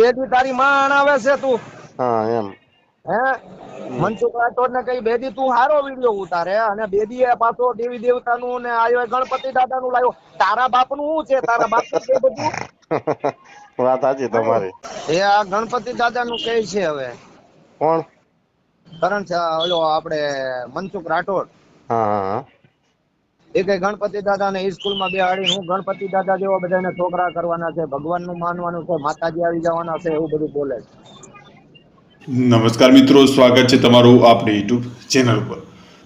બેદી તારી માં આવે છે તું. હા એમ. હે? મનસુખ રાઠોડ ને કઈ બેદી તું હારો વીડિયો ઉતારે. અને બેદી એ પાછો દેવી દેવતાનું ને આયો ગણપતિ દાદા નું લાવ્યો. તારા બાપનું શું છે? તારા બાપનું બધું? વાત સાચી તમારી. એ આ ગણપતિ દાદા નું કઈ છે હવે. કોણ? કરણ છે ઓલો આપણે મનસુખ રાઠોડ. હા હા. એ કઈ ગણપતિ દાદા ને સ્કૂલમાં બેહાડી હું ગણપતિ દાદા જેવો બધાને છોકરા કરવાના છે ભગવાનનું માનવાનું છે, માતાજી આવી જવાના છે, એવું બધું બોલે છે. નમસ્કાર મિત્રો, સ્વાગત છે તમારું આપણી યુટ્યુબ ચેનલ પર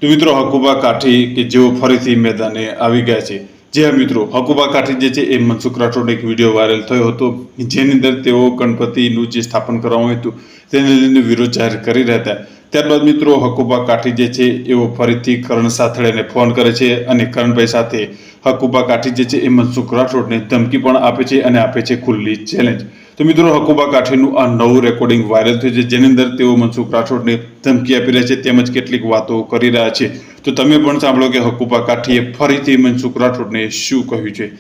તો મિત્રો હકુબા કાઠી કે જેઓ ફરીથી મેદાને આવી ગયા છે, જે મિત્રો હકુબા કાઠી જે છે, એ મનસુખ રાઠોડનો એક વીડિયો વાયરલ થયો હતો, જેની અંદર તેઓ ગણપતિનું જે સ્થાપન કરવામાં હતું, તેને લઈને વિરોધ જાહેર કરી રહ્યા હતા. ત્યારબાદ મિત્રો હકુબા કાઠી જે છે એવો ફરીથી કરણ સાથળેને ફોન કરે છે અને કરણભાઈ સાથે હકુબા કાઠી જે છે, એ મનસુખ રાઠોડને ધમકી પણ આપે છે અને આપે છે ખુલ્લી ચેલેન્જ તો મિત્રો હકુબા કાઠીનું આ નવું રેકોર્ડિંગ વાયરલ થયું છે, જેની અંદર તેઓ મનસુખ રાઠોડને ધમકી આપી રહ્યા છે તેમજ કેટલીક વાતો કરી રહ્યા છે. તો તમે પણ સાંભળો કે હકુબા કાઠીએ ફરીથી મનસુખ રાઠોડને શું કહ્યું છે?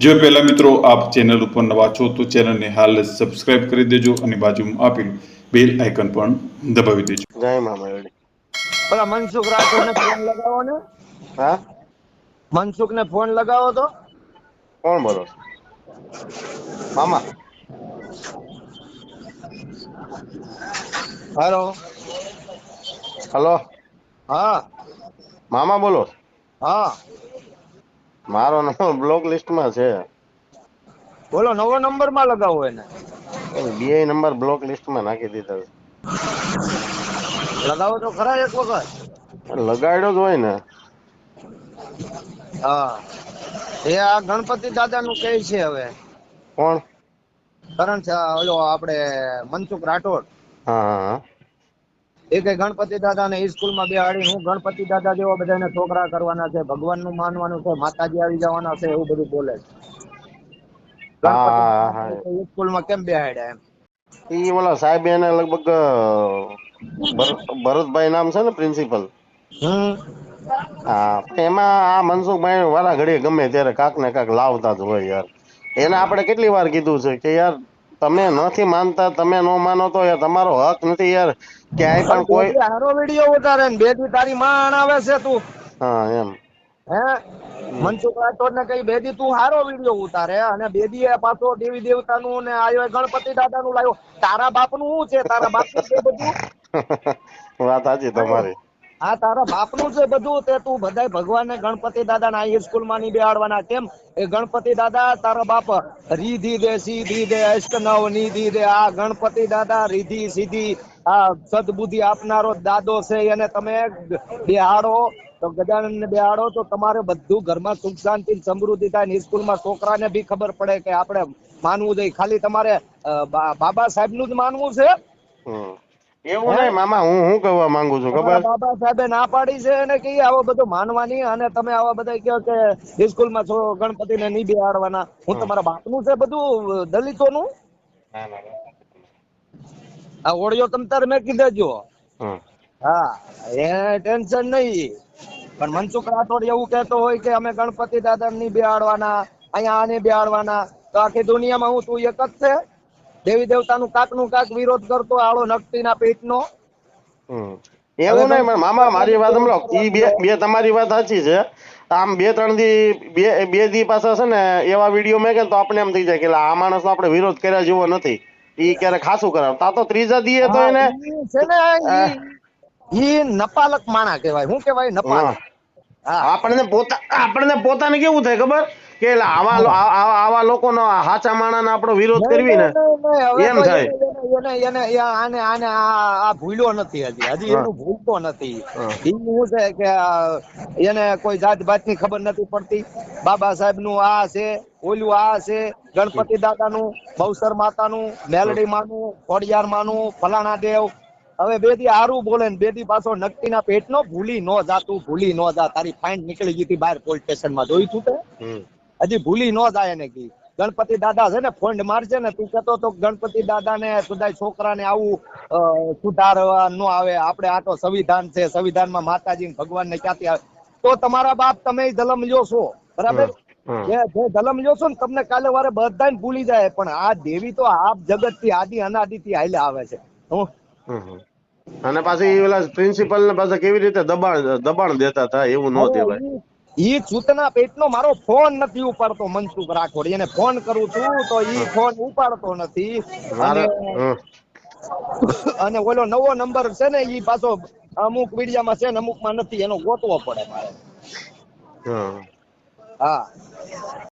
જો પહેલા મિત્રો આપ ચેનલ ઉપર નવા છો તો ચેનલને હાલ સબસ્ક્રાઈબ કરી દેજો અને બાજુમાં આપેલું બેલ આઇકન પણ દબાવી દેજો જય મામા રેડી પેલા મનસુખ રાઠોડ ને ફોન લગાવો ને. હા? મનસુખ ને ફોન લગાવો તો. કોણ બોલો? મામા. હાલો. હલો. હા. મામા બોલો. હા. મારો નંબર બ્લોક લિસ્ટમાં છે. બોલો નવો નંબરમાં લગાવો એને. બે નંબર બ્લોક લિસ્ટમાં નાખી દીધા લગાવો તો ખરા એક વખત. લગાડ્યો જ હોય ને. હા. એ આ ગણપતિ દાદા નું કે છે હવે. કોણ? કરણ છે ઓલો આપણે મનસુખ રાઠોડ. હા એ કે ગણપતિ દાદા ને સ્કૂલમાં બેહાડી હું ગણપતિ દાદા જેવા બધાને છોકરા કરવાના છે ભગવાનનું માનવાનું છે માતાજી આવી જવાના છે એવું બધું બોલે છે. હા, હા. સ્કૂલમાં કેમ બેહાડ્યા એમ? ઈ ઓલા સાહેબ એને લગભગ ભરતભાઈ નામ છે ને પ્રિન્સિપલ. હા એમાં આ મનસુખભાઈ વાલા ઘડીએ ગમે ત્યારે કાક ને કાક લાવતા જ હોય યાર. એને આપણે કેટલી વાર કીધું છે કે યાર તમે નથી માનતા તમે નો માનો તો યાર તમારો હક નથી યાર. ક્યાંય પણ કોઈ હારો વીડિયો ઉતારે બે તારી માં આવે છે તું. હા એમ. હે? મનસુખ રાઠોડ ને કઈ બેદી તું હારો વીડિયો ઉતારે. અને બેદી પાછો દેવી દેવતાનું ને આયો ગણપતિ દાદા નું લાવ્યો. તારા બાપનું શું છે? તારા બાપનું છે બધું? વાત સાચી તમારી. હા તારા બાપનું છે બધું. તે તું બધાય ભગવાન ને ગણપતિ દાદા ના સ્કૂલમાં નહીં બેહાડવાના. કેમ? એ ગણપતિ દાદા તારા બાપ રીધી દે સીધી દે અષ્ટનવ નિધિ દે. આ ગણપતિ દાદા રીધી સીધી આ સદબુદ્ધિ આપનારો દાદો છે એને તમે બેહાડો તો ગજાનંદ ને બેહાડો તો તમારે બધું ઘરમાં સુખ શાંતિ સમૃદ્ધિ થાય ને સ્કૂલમાં છોકરાને બી ખબર પડે કે આપણે માનવું જોઈએ. ખાલી તમારે બાબા સાહેબનું જ માનવું છે? એવું નહીં મામા હું હું કહેવા માંગુ છું ખબર? બાબા સાહેબે ના પાડી છે અને કે આવો બધું માનવાની અને તમે આવા બધા કહો કે સ્કૂલમાં છો ગણપતિને નહીં બેહાડવાના. હું તમારા બાપનું છે બધું દલિતોનું? ના, ના, ના. આ ઓડિયો તમ તાર મેં કીધેજો હમ. હા. એ ટેન્શન નહીં. પણ મનસુખ રાઠોડ એવું કહેતો હોય કે અમે ગણપતિ દાદા ની બેહાડવાના અહીંયા આને બેહાડવાના તો આખી દુનિયામાં હું તું એક જ છે? દેવી દેવતાનું કાકનું કાક વિરોધ કરતો આળો નકટીના પેટનો. એવું નહીં મામા મારી વાત સમજો ઈ બે બે તમારી વાત સાચી છે. આમ બે ત્રણ દી બે બે દી પાછા છે ને એવા વીડિયો મેં કે તો આપણે એમ થઈ જાય કે આ માણસ આપણે વિરોધ કર્યા જેવો નથી. ઈ ક્યારે ખાસું કરાવ? તા તો ત્રીજા દીએ તો એને છે ને ઈ- નપાલક માણા કહેવાય. શું કહેવાય નપાલક? આપણને પોતા આપણને પોતાને કેવું થાય ખબર? કે આવા આવા લોકોનો હાચા માણાનો આપણો વિરોધ કરવી ને એમ થાય. એને એને આને આને આ ભૂલ્યો નથી હજી. હજી એનું ભૂલતો નથી. શું છે કે એને કોઈ જાત બાતની ખબર નથી પડતી. બાબા સાહેબનું આ છે ઓલું આ છે. ગણપતિ દાદા નું બહુસર માતા નું મેલડી માનું ખોડિયાર માનું ફલાણા દેવ. હવે બેદી હારું બોલે ને બેદી પાછો નકટીના પેટનો ભૂલી નો જા તું ભૂલી નો જા. તારી ફાઇન નીકળી ગઈ હતી બહાર પોલીસ સ્ટેશનમાં જોઈ તું? તે હજી ભૂલી નો જાય એને કી ગણપતિ દાદા છે ને ફંડ મારજે ને તું કહેતો તો ગણપતિ દાદા ને સુધાય છોકરાને આવું સુધારવા નો આવે. આપણે આ તો સંવિધાન છે સંવિધાનમાં માતાજી ને ભગવાન ને ક્યાંથી આવે? તો તમારા બાપ તમે જલમ લ્યો છો. બરાબર. જે જે જલમ લ્યો છો ને તમને કાલે વારે બધાને ભૂલી જાય પણ આ દેવી તો આપ જગતથી આદિ અનાદિ થી હાલે આવે છે. હું. અને પાછી ઓલા પ્રિન્સિપલ ને પાછા કેવી રીતે દબાણ દબાણ દેતા હતા? એવું ન દેવાય ઈ ચૂતના પેટનો મારો ફોન નથી ઉપાડતો મનસુખ રાઠોડ. એને ફોન કરું છું તો ઈ ફોન ઉપાડતો નથી. અને અને ઓલો નવો નંબર છે ને ઈ પાછો અમુક મીડિયામાં છે ને અમુકમાં નથી એનો ગોતવો પડે મારે. હમ. હા